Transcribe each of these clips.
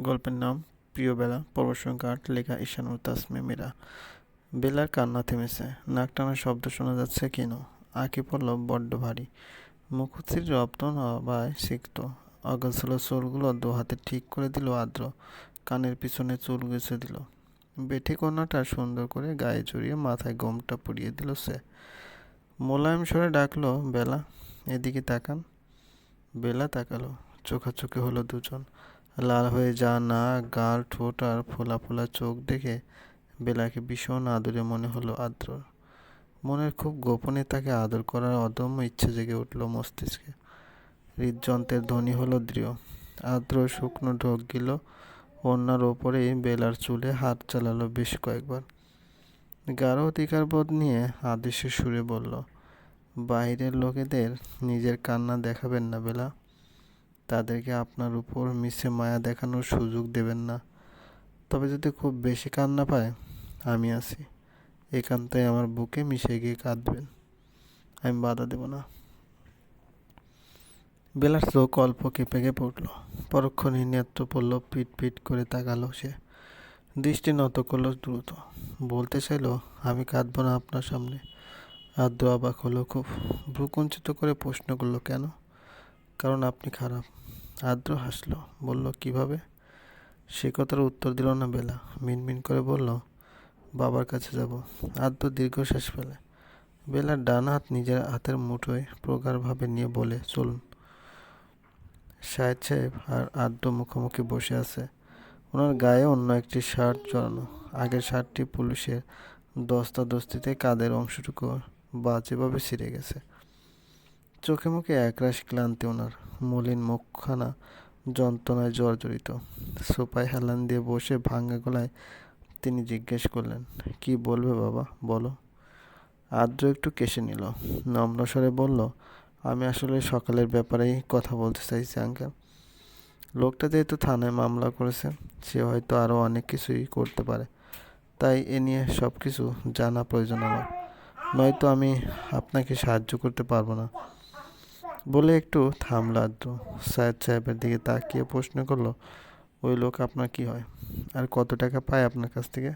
গল্পের নাম প্রিয় বেলা, পর্ব সংখ্যা আট, লেখা ঈশানুর তাসমে মীরা বেলার কান্না থেমেছে, নাক টানার শব্দ শোনা যাচ্ছে কেন? আঁকি পড়ল বড্ড ভারী। মুখশ্রীর রপ্ত নবায় সিক্ত। অগোছলো চুলগুলো, দু হাতে ঠিক করে দিল আদ্র কানের পিছনে চুল গুছে দিল। বেঠি কন্যাটা সুন্দর করে গায়ে জড়িয়ে মাথায় গমটা পুড়িয়ে দিল সে। মোলায়েম স্বরে ডাকলো, বেলা, এদিকে তাকান। বেলা তাকালো, চোখাচোখি হলো দুজন। লাল হয়ে যা না গাল, ঠোঁট আর ফোলা ফোলা চোখ দেখে বেলাকে ভীষণ আদরে মনে হলো আদ্রর। মনের খুব গোপনে তাকে আদর করার অদম্য ইচ্ছে জেগে উঠল মস্তিষ্কে। হৃদযন্ত্রের ধ্বনি হলো দৃঢ়। আদ্র শুকনো ঢোক গেল অন্যার ওপরেই বেলার চুলে হাত চালালো বেশ কয়েকবার। গাঢ় অধিকার বোধ নিয়ে আদেশের সুরে বলল, বাইরের লোকেদের নিজের কান্না দেখাবেন না বেলা। তাদেরকে আপনার উপর মিশে মায়া দেখানোর সুযোগ দেবেন না। তবে যদি খুব বেশি কান্না পায়, আমি আছি। একান্তে আমার বুকে মিশে গিয়ে কাঁদবেন। আমি বাধা দেব না। বেলার চোখ অল্প কেঁপে কেঁপে উঠল। পরক্ষণে নেত্র পড়ল পিট পিট করে তাকালো সে। দৃষ্টি নত করল দ্রুত। বলতে চাইলো, আমি কাঁদবো না আপনার সামনে। আদ্র অবাক হলো খুব। ভ্রুকুঞ্চিত করে প্রশ্ন করল, কেন? কারণ আপনি খারাপ। আদ্র হাসলো, বলল, কীভাবে? সে কথার উত্তর দিল না বেলা। মিনমিন করে বলল, বাবার কাছে যাব। আদ্র দীর্ঘশ্বাস ফেলে। বেলার ডান হাত নিজের হাতের মুঠোয় প্রগাঢ়ভাবে নিয়ে বলে, চলুন। সাহেব সাহেব আর আদ্র মুখোমুখি বসে আছে। ওনার গায়ে অন্য একটি শার্ট জড়ানো। আগের শার্টটি পুলিশের দস্তাদস্তিতে কাদের অংশটুকু বাজেভাবে ছিঁড়ে গেছে। চোখে মুখে একরাশ ক্লান্তি ওনার মলিন মুখখানা যন্ত্রণায় জর্জরিত। সোপায় হেলান দিয়ে বসে ভাঙা গলায় তিনি জিজ্ঞেস করলেন, কি বলবে বাবা? বলো। আদ্র একটু কেশে নিল, নম্র স্বরে বলল, আমি আসলে সকালের ব্যাপারেই কথা বলতে চাইছি, আঙ্কেল। লোকটা যেহেতু থানায় মামলা করেছে, সে হয়তো আরও অনেক কিছুই করতে পারে। তাই এ নিয়ে সব কিছু জানা প্রয়োজন আমার। নয়তো আমি আপনাকে সাহায্য করতে পারব না। বলে একটু থামলো আদ্র। সায়েদ সাহেবের দিকে তাকিয়ে প্রশ্ন করল, ওই লোক আপনার কি হয়? আর কত টাকা পায় আপনার কাছ থেকে?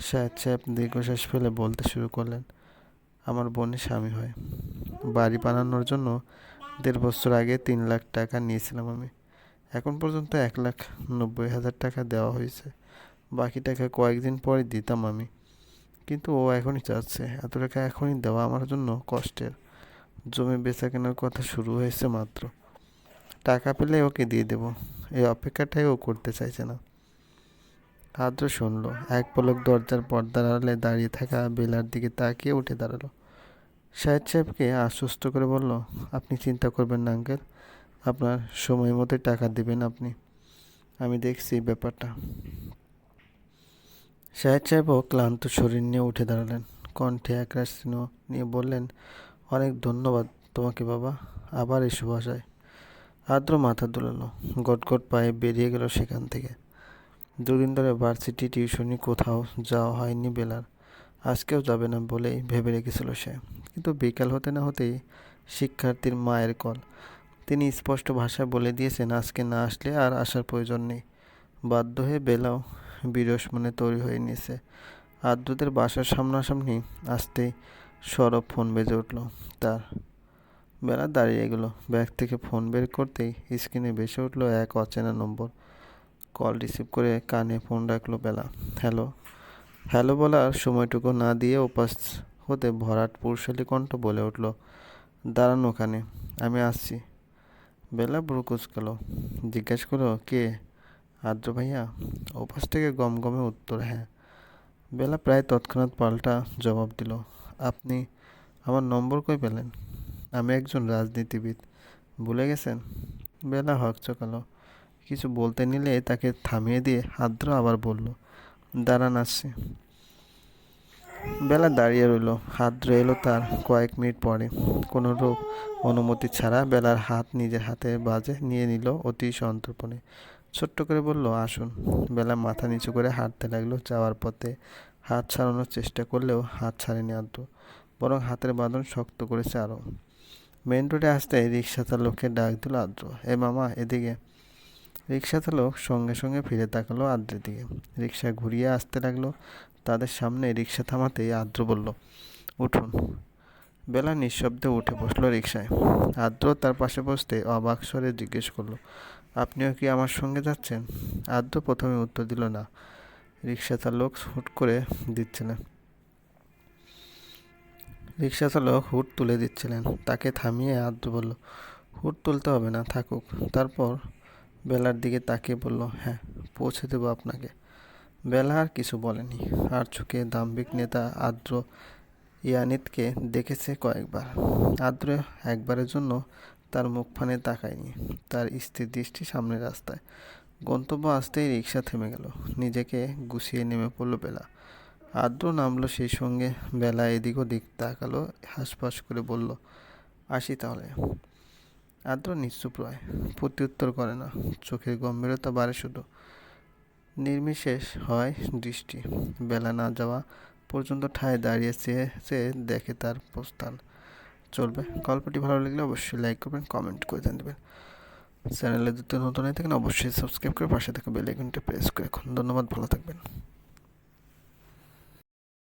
সায়েদ সাহেব দীর্ঘশ্বাস ফেলে বলতে শুরু করলেন, আমার বোনের স্বামী হয়। বাড়ি বানানোর জন্য দেড় বছর আগে তিন লাখ টাকা নিয়েছিলাম আমি। এখন পর্যন্ত এক লাখ নব্বই হাজার টাকা দেওয়া হয়েছে। বাকি টাকা কয়েকদিন পরে দিতাম আমি। কিন্তু ও এখনই চাচ্ছে। এত টাকা এখনই দেওয়া আমার জন্য কষ্টের। জমি বেচা কেনার কথা শুরু হয়েছে মাত্র। টাকা পেলে ওকে দিয়ে দেব। এই অপেক্ষাটাই ও করতে চাইছে না। আদ্র শুনল, এক পলক দরজার পর্দার আড়ালে দাঁড়িয়ে থাকা বেলার দিকে তাকিয়ে উঠে দাঁড়াল। সাহেদ সাহেবকে আশ্বস্ত করে বলল, আপনি চিন্তা করবেন না, আঙ্কেল। আপনার সময় মতো টাকা দেবেন আপনি। আমি দেখছি ব্যাপারটা। সাহেদ সাহেবও ক্লান্ত শরীর নিয়ে উঠে দাঁড়ালেন। কণ্ঠে একরাশ নিয়ে বললেন অনেক ধন্যবাদ তোমাকে বাবা। আবার এসো বাসায় আদ্র মাথা দুলালো গটগট পায়ে বেরিয়ে গেল সেখান থেকে। দুদিন ধরে ভার্সিটি টিউশনি কোথাও যাওয়া হয়নি বেলার। আজকেও যাবে না বলেই ভেবে রেখেছিল সে। কিন্তু বিকাল হতে না হতেই শিক্ষার্থীর মায়ের কল। তিনি স্পষ্ট ভাষায় বলে দিয়েছেন, আজকে না আসলে আর আসার প্রয়োজন নেই। বাধ্য হয়ে বেলাও বিরস মনে তৈরি হয়ে নিয়েছে। আদ্রদের বাসার সামনাসামনি আসতেই সরব ফোন বেজে উঠল। তার বেলা দাঁড়িয়ে গেল। ব্যাগ থেকে ফোন বের করতেই স্ক্রিনে ভেসে উঠল এক অচেনা নম্বর। কল রিসিভ করে কানে ফোন রাখল বেলা। হ্যালো। হ্যালো বলার সময়টুকু না দিয়ে উপাস হতে ভরাট পুরুষালী কণ্ঠ বলে উঠল, দাঁড়ান ওখানে, আমি আসছি। বেলা বুড়ো কুচকালো। জিজ্ঞেস করো, কে? আদ্র ভাইয়া। ওপাশ থেকে গম গমে উত্তর হ্যাঁ। বেলা প্রায় তৎক্ষণাৎ পাল্টা জবাব দিল আপনি আমার নম্বর কই পেলেন? আমি একজন রাজনীতিবিদ। ভুলে গেছেন? বেলা হক চকালো। কিছু বলতে নিলে তাকে থামিয়ে দিয়ে আদ্র আবার বলল, দাঁড়ান আসছে। বেলা দাঁড়িয়ে রইল। আদ্র এলো তার কয়েক মিনিট পরে। কোনো রূপ অনুমতি ছাড়া বেলার হাত নিজের হাতে বাজে নিয়ে নিল অতি সন্তর্পণে। ছোট্ট করে বলল, আসুন। বেলা মাথা নিচু করে হাঁটতে লাগল যাওয়ার পথে। হাত ছাড়ানোর চেষ্টা করলেও হাত ছাড়েনি আদ্র বরং হাতের বাঁধন শক্ত করেছে আরও। মেন রোডে আসতে রিক্সা চালককে ডাক দিল আদ্র এ মামা, এদিকে। রিক্সা চালক সঙ্গে সঙ্গে ফিরে তাকালো আদ্রের দিকে। রিক্সা ঘুরিয়ে আসতে লাগল, তাদের সামনে রিক্সা থামাতেই আদ্র বলল, উঠুন। বেলা নিঃশব্দে উঠে বসল রিক্সায় আদ্র তার পাশে বসতে অবাক স্বরে জিজ্ঞেস করল, আপনিও কি আমার সঙ্গে যাচ্ছেন? আদ্র প্রথমে উত্তর দিল, না। রিক্সা চালক হুট করে দিচ্ছিলেন রিক্সা চালক হুট তুলে দিচ্ছিলেন। তাকে থামিয়ে আদ্র বলল, হুট তুলতে হবে না, থাকুক। তারপর বেলার দিকে তাকিয়ে বলল হ্যাঁ পৌঁছে দেবো আপনাকে। বেলা আর কিছু বলেনি। আর চোখে দাম্ভিক নেতা আদ্র ইয়ানিতকে দেখেছে কয়েকবার। আদ্র একবারের জন্য তার মুখখানে তাকায়নি। তার স্থির দৃষ্টি সামনের রাস্তায়। গন্তব্য আসতেই রিক্সা থেমে গেল। নিজেকে গুছিয়ে নেমে পড়ল বেলা। আদ্র নামলো সেই সঙ্গে। বেলা এদিক ওদিক তাকালো হাসপাস করে বলল, আসি তাহলে। আদ্র নিশ্চুপ রয়। প্রত্যুত্তর করে না। চোখের গম্ভীরতা বাড়ে শুধু। নির্বিশেষ হয় দৃষ্টি। বেলা না যাওয়া পর্যন্ত ঠায় দাঁড়িয়ে চেয়ে চেয়ে দেখে তার প্রস্থান। চলবে। গল্পটি ভালো লাগলে অবশ্যই লাইক করবেন কমেন্ট করে দেবেন। চ্যানেলে যদি নতুন হয়ে থাকেন, অবশ্যই সাবস্ক্রাইব করে পাশে থাকা বেল আইকনটা প্রেস করে এখন ধন্যবাদ, ভালো থাকবেন।